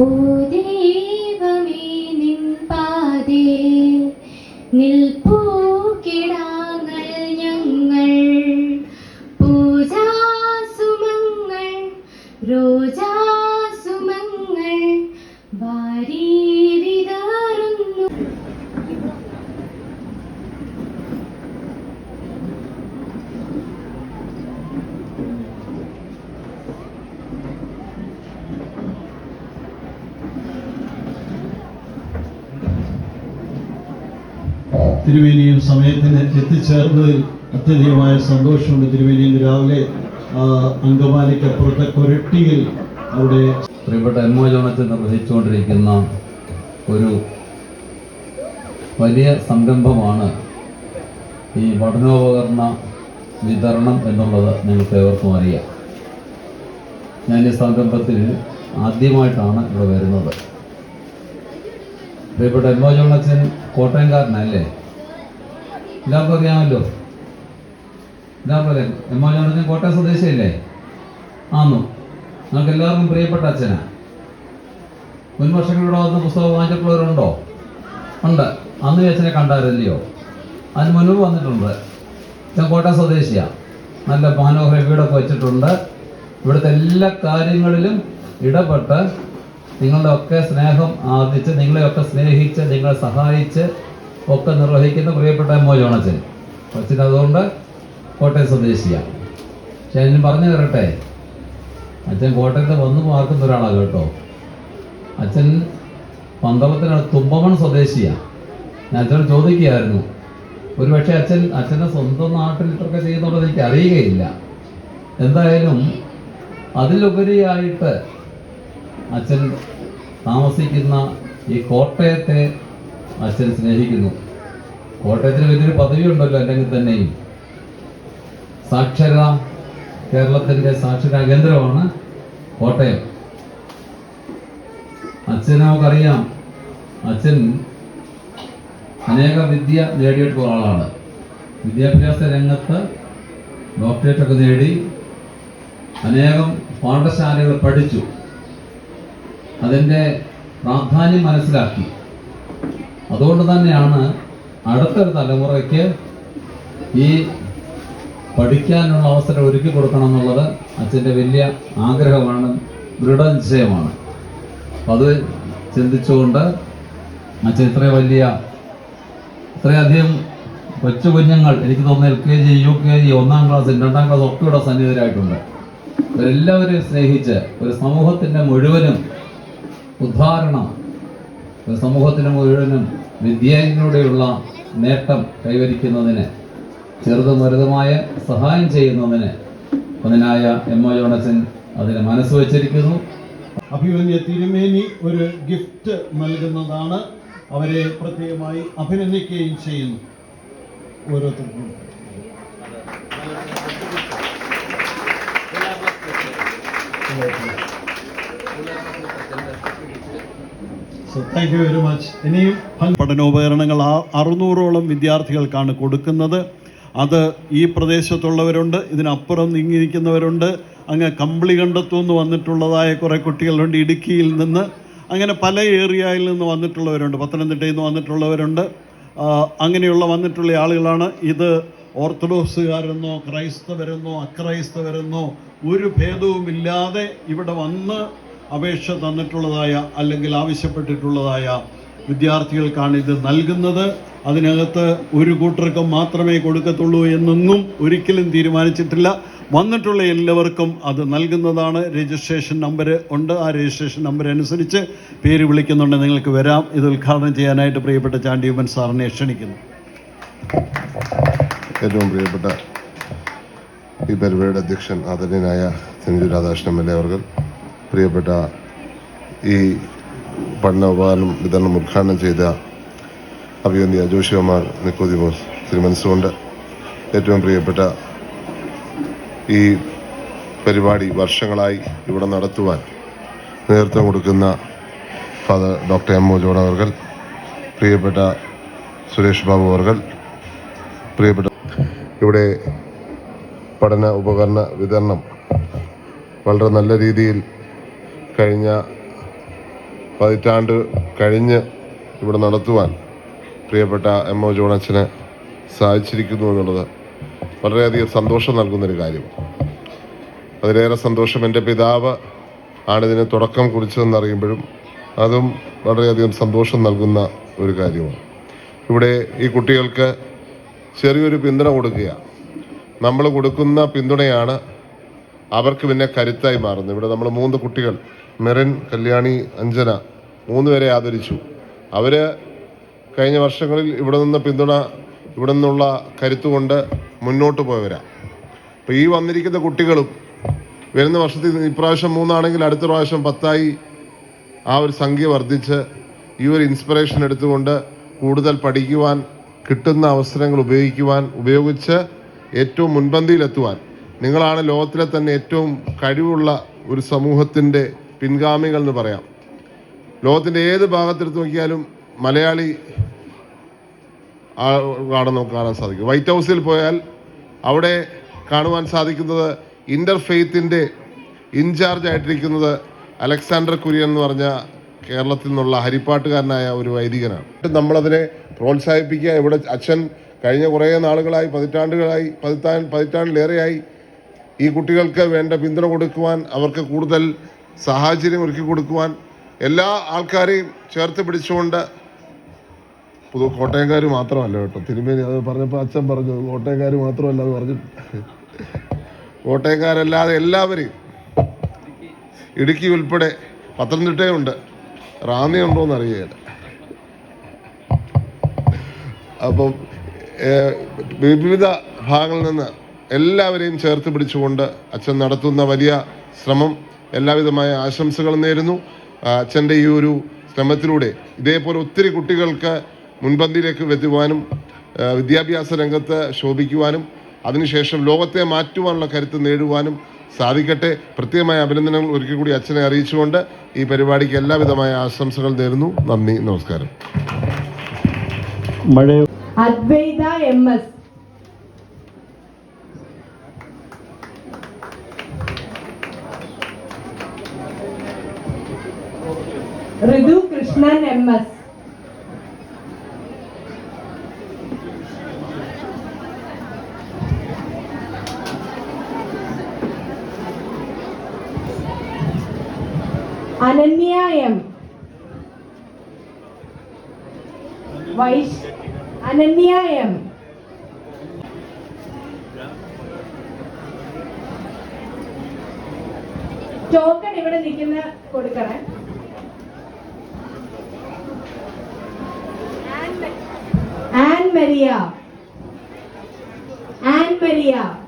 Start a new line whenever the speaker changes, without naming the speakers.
ഓ
തിരുവേലിയും സമയത്തിന് എത്തിച്ചേർന്നതിൽ അത്യധികമായ സന്തോഷമുണ്ട്. തിരുവേലിയിൽ രാവിലെ അങ്കമാലിക്കപ്പുറത്തെ കൊരട്ടിയിൽ അവിടെ
പ്രിയപ്പെട്ട എം ഒ നിർവഹിച്ചുകൊണ്ടിരിക്കുന്ന ഒരു വലിയ സംരംഭമാണ് ഈ പഠനോപകരണ വിതരണം എന്നുള്ളത് നിങ്ങൾക്ക് ഏവർക്കും അറിയാം. ഞാൻ ഈ സംരംഭത്തിൽ ആദ്യമായിട്ടാണ് ഇവിടെ വരുന്നത്. പ്രിയപ്പെട്ട എം ഒ ജോണച്ചൻ കോട്ടയംകാരനല്ലേ? എല്ലാവർക്കും അറിയാമല്ലോ. അറിയാം. എം ഒ ജോണച്ചൻ കോട്ടയം സ്വദേശിയല്ലേ? ആന്നു. നിങ്ങൾക്ക് എല്ലാവർക്കും പ്രിയപ്പെട്ട അച്ഛനാ. മുൻ വർഷങ്ങളിലൂടെ വന്ന പുസ്തകം വാങ്ങിച്ചിട്ടുള്ളവരുണ്ടോ? ഉണ്ട്. അന്ന് അച്ഛനെ കണ്ടായിരുന്നില്ലയോ? അതിന് മുൻപ് വന്നിട്ടുണ്ട്. ഞാൻ കോട്ടയം സ്വദേശിയാ. നല്ല മനോഹര വീടൊക്കെ വെച്ചിട്ടുണ്ട്. ഇവിടുത്തെ എല്ലാ കാര്യങ്ങളിലും ഇടപെട്ട് നിങ്ങളുടെ ഒക്കെ സ്നേഹം ആർജിച്ച് നിങ്ങളെയൊക്കെ സ്നേഹിച്ച് നിങ്ങളെ സഹായിച്ച് ഒക്കെ നിർവഹിക്കുന്ന പ്രിയപ്പെട്ട എം ഒ ജോണച്ചൻ. കൊച്ചിന് അതുകൊണ്ട് കോട്ടയം സ്വദേശിയാണ് പക്ഷെ ഞാൻ പറഞ്ഞു തരട്ടെ അച്ഛൻ കോട്ടയത്ത് വന്ന് പാർക്കുന്ന ഒരാളാണ് കേട്ടോ. അച്ഛൻ പന്തളത്തിനാണ് തുമ്പമൺ സ്വദേശിയാണ് ഞാൻ അച്ഛനോട് ചോദിക്കുകയായിരുന്നു. ഒരു പക്ഷേ അച്ഛൻ അച്ഛന്റെ സ്വന്തം നാട്ടിൽ ഇതൊക്കെ ചെയ്യുന്നുള്ളത് എനിക്ക് അറിയുകയില്ല എന്തായാലും അതിലുപരിയായിട്ട് അച്ഛൻ താമസിക്കുന്ന ഈ കോട്ടയത്തെ അച്ഛൻ സ്നേഹിക്കുന്നു. കോട്ടയത്തിന് വലിയൊരു പദവി ഉണ്ടല്ലോ അല്ലെങ്കിൽ തന്നെയും. സാക്ഷരത കേരളത്തിന്റെ സാക്ഷരതാ കേന്ദ്രമാണ് കോട്ടയം. അച്ഛനെ നമുക്കറിയാം. അച്ഛൻ അനേക വിദ്യ നേടിയിട്ടുള്ള ആളാണ് വിദ്യാഭ്യാസ രംഗത്ത് ഡോക്ടറേറ്റ് ഒക്കെ നേടി. അനേകം പാഠശാലകൾ പഠിച്ചു. അതിന്റെ പ്രാധാന്യം മനസ്സിലാക്കി. അതുകൊണ്ട് തന്നെയാണ് അടുത്തൊരു തലമുറയ്ക്ക് ഈ പഠിക്കാനുള്ള അവസരം ഒരുക്കി കൊടുക്കണം എന്നുള്ളത് അച്ഛന്റെ വലിയ ആഗ്രഹമാണ് ദൃഢനിശ്ചയമാണ് നിശ്ചയമാണ്. അത് ചിന്തിച്ചുകൊണ്ട് അച്ഛൻ ഇത്രയും വലിയ ഇത്രയധികം കൊച്ചു കുഞ്ഞുങ്ങൾ എനിക്ക് തോന്നുന്നു L K G U K G ഒന്നാം ക്ലാസ് രണ്ടാം ക്ലാസ് ഒക്കെ ഇവിടെ സന്നിധരായിട്ടുണ്ട് ഇവരെല്ലാവരെയും സ്നേഹിച്ച് ഒരു സമൂഹത്തിന്റെ മുഴുവനും ഉദ്ധാരണം സമൂഹത്തിന് മുഴുവനും വിദ്യയിലൂടെയുള്ള നേട്ടം കൈവരിക്കുന്നതിന് ചെറുതും വലുതുമായ സഹായം ചെയ്യുന്നതിന് ഒന്നിനായ എം ഒ ജോണസൻ അതിന് മനസ്സ് വച്ചിരിക്കുന്നു.
അഭിമന്യ തിരുമേനി ഒരു ഗിഫ്റ്റ് നൽകുന്നതാണ് അവരെ പ്രത്യേകമായി അഭിനന്ദിക്കുകയും ചെയ്യുന്നു. ഓരോരുത്തർക്കും. സോ വെരി മച്ച് പഠനോപകരണങ്ങൾ അറുന്നൂറോളം വിദ്യാർത്ഥികൾക്കാണ് കൊടുക്കുന്നത്. അത് ഈ പ്രദേശത്തുള്ളവരുണ്ട് ഇതിനപ്പുറം നീങ്ങിയിരിക്കുന്നവരുണ്ട്. അങ്ങ് കമ്പിളി കണ്ടത്തു നിന്ന് വന്നിട്ടുള്ളതായ കുറേ കുട്ടികളുണ്ട് ഇടുക്കിയിൽ നിന്ന്. അങ്ങനെ പല ഏരിയയിൽ നിന്ന് വന്നിട്ടുള്ളവരുണ്ട് പത്തനംതിട്ടയിൽ നിന്ന് വന്നിട്ടുള്ളവരുണ്ട്. അങ്ങനെയുള്ള വന്നിട്ടുള്ള ആളുകളാണ്. ഇത് ഓർത്തഡോക്സുകാരെന്നോ ക്രൈസ്തവരെന്നോ അക്രൈസ്തവരെന്നോ ഒരു ഭേദവുമില്ലാതെ ഇവിടെ വന്ന് അപേക്ഷ തന്നിട്ടുള്ളതായ അല്ലെങ്കിൽ ആവശ്യപ്പെട്ടിട്ടുള്ളതായ വിദ്യാർത്ഥികൾക്കാണ് ഇത് നൽകുന്നത്. അതിനകത്ത് ഒരു കൂട്ടർക്ക് മാത്രമേ കൊടുക്കത്തുള്ളൂ എന്നൊന്നും ഒരിക്കലും തീരുമാനിച്ചിട്ടില്ല. വന്നിട്ടുള്ള എല്ലാവർക്കും അത് നൽകുന്നതാണ്. രജിസ്ട്രേഷൻ നമ്പർ ഉണ്ട്. ആ രജിസ്ട്രേഷൻ നമ്പർ അനുസരിച്ച് പേര് വിളിക്കുന്നുണ്ട്. നിങ്ങൾക്ക് വരാം. ഇത് ഉദ്ഘാടനം ചെയ്യാനായിട്ട് പ്രിയപ്പെട്ട ചാണ്ടിയമ്മൻ സാറിനെ ക്ഷണിക്കുന്നു.
ഏറ്റവും പ്രിയപ്പെട്ട ഈ പരിപാടിയുടെ അധ്യക്ഷൻ ആദരണീയനായ Senju Radhakrishnan M L A അവർ പ്രിയപ്പെട്ട ഈ പഠന ഉപകരണം വിതരണം ഉദ്ഘാടനം ചെയ്ത അഭിവന്യ ജോഷികുമാർ നിക്കോദിമോസ് മനസ്സുകൊണ്ട് ഏറ്റവും പ്രിയപ്പെട്ട ഈ പരിപാടി വർഷങ്ങളായി ഇവിടെ നടത്തുവാൻ നേതൃത്വം കൊടുക്കുന്ന father doctor M O John അവർ പ്രിയപ്പെട്ട സുരേഷ് ബാബു അവർ പ്രിയപ്പെട്ട ഇവിടെ പഠന ഉപകരണ വിതരണം വളരെ നല്ല രീതിയിൽ കഴിഞ്ഞ പതിറ്റാണ്ട് കഴിഞ്ഞ് ഇവിടെ നടത്തുവാൻ പ്രിയപ്പെട്ട എം ഒ ജോണച്ചന് സാധിച്ചിരിക്കുന്നു എന്നുള്ളത് വളരെയധികം സന്തോഷം നൽകുന്നൊരു കാര്യമാണ് അതിലേറെ സന്തോഷം എന്റെ പിതാവ് ആണിതിന് തുടക്കം കുറിച്ചതെന്നറിയുമ്പോഴും അതും വളരെയധികം സന്തോഷം നൽകുന്ന ഒരു കാര്യമാണ്. ഇവിടെ ഈ കുട്ടികൾക്ക് ചെറിയൊരു പിന്തുണ കൊടുക്കുക നമ്മൾ കൊടുക്കുന്ന പിന്തുണയാണ് അവർക്ക് പിന്നെ കരുത്തായി മാറുന്നത്. ഇവിടെ നമ്മൾ മൂന്ന് കുട്ടികൾ മെറിൻ കല്യാണി അഞ്ജന മൂന്നുപേരെ ആദരിച്ചു. അവർ കഴിഞ്ഞ വർഷങ്ങളിൽ ഇവിടെ നിന്ന് പിന്തുണ ഇവിടെ നിന്നുള്ള കരുത്തുകൊണ്ട് മുന്നോട്ട് പോയവരാണ് അപ്പോൾ ഈ വന്നിരിക്കുന്ന കുട്ടികളും വരുന്ന വർഷത്തിൽ ഇപ്രാവശ്യം മൂന്നാണെങ്കിൽ അടുത്ത പ്രാവശ്യം പത്തായി ആ ഒരു സംഖ്യ വർദ്ധിച്ച് ഈ ഒരു ഇൻസ്പിറേഷൻ എടുത്തുകൊണ്ട് കൂടുതൽ പഠിക്കുവാൻ കിട്ടുന്ന അവസരങ്ങൾ ഉപയോഗിക്കുവാൻ ഉപയോഗിച്ച് ഏറ്റവും മുൻപന്തിയിലെത്തുവാൻ നിങ്ങളാണ് ലോകത്തിലെ തന്നെ ഏറ്റവും കഴിവുള്ള ഒരു സമൂഹത്തിന്റെ പിൻഗാമികൾ എന്ന് പറയാം. ലോകത്തിന്റെ ഏത് ഭാഗത്തെടുത്ത് നോക്കിയാലും മലയാളി ആ- ആണ് നമുക്ക് കാണാൻ സാധിക്കും. വൈറ്റ് ഹൗസിൽ പോയാൽ അവിടെ കാണുവാൻ സാധിക്കുന്നത് ഇന്റർഫെയ്ത്തിന്റെ ഇൻചാർജ് ആയിട്ടിരിക്കുന്നത് അലക്സാണ്ടർ കുര്യൻ എന്ന് പറഞ്ഞ കേരളത്തിൽ നിന്നുള്ള ഹരിപ്പാട്ടുകാരനായ ഒരു വൈദികനാണ്. നമ്മളതിനെ പ്രോത്സാഹിപ്പിക്കുക ഇവിടെ അച്ഛൻ കഴിഞ്ഞ കുറേ നാളുകളായി പതിറ്റാണ്ടുകളായി പതിറ്റാ പതിറ്റാണ്ടിലേറെയായി ഈ കുട്ടികൾക്ക് വേണ്ട പിന്തുണ കൊടുക്കുവാൻ അവർക്ക് കൂടുതൽ സാഹചര്യം ഒരുക്കി കൊടുക്കുവാൻ എല്ലാ ആൾക്കാരെയും ചേർത്ത് പിടിച്ചുകൊണ്ട് പുതു കോട്ടയംകാർ മാത്രമല്ല കേട്ടോ. തിരുമേനി അത് പറഞ്ഞപ്പോൾ അച്ഛൻ പറഞ്ഞു കോട്ടയംകാർ മാത്രമല്ല അത് പറഞ്ഞു. കോട്ടയംകാരല്ലാതെ എല്ലാവരെയും ഇടുക്കി ഉൾപ്പെടെ പത്തനംതിട്ടയുണ്ട്. റാന്നി ഉണ്ടോ എന്ന് അറിയുകയില്ല അപ്പം വിവിധ ഭാഗങ്ങളിൽ നിന്ന് എല്ലാവരെയും ചേർത്ത് പിടിച്ചുകൊണ്ട് അച്ഛൻ നടത്തുന്ന വലിയ ശ്രമം എല്ലാവിധമായ ആശംസകൾ നേരുന്നു. അച്ഛന്റെ ഈ ഒരു ശ്രമത്തിലൂടെ ഇതേപോലെ ഒത്തിരി കുട്ടികൾക്ക് മുൻപന്തിയിലേക്ക് എത്തുവാനും വിദ്യാഭ്യാസ രംഗത്ത് ശോഭിക്കുവാനും അതിനുശേഷം ലോകത്തെ മാറ്റുവാനുള്ള കരുത്ത് നേടുവാനും സാധിക്കട്ടെ. പ്രത്യേകമായ അഭിനന്ദനങ്ങൾ ഒരിക്കൽ കൂടി അച്ഛനെ അറിയിച്ചുകൊണ്ട് ഈ പരിപാടിക്ക് എല്ലാവിധമായ ആശംസകൾ നേരുന്നു. നന്ദി നമസ്കാരം.
Advaitha M S. Rithu Krishnan M S. Ananya M. Vice Ananya M. Token ഇവിടെ നിൽക്കുന്ന കൊടുക്കണേ. Maria. Anne Maria.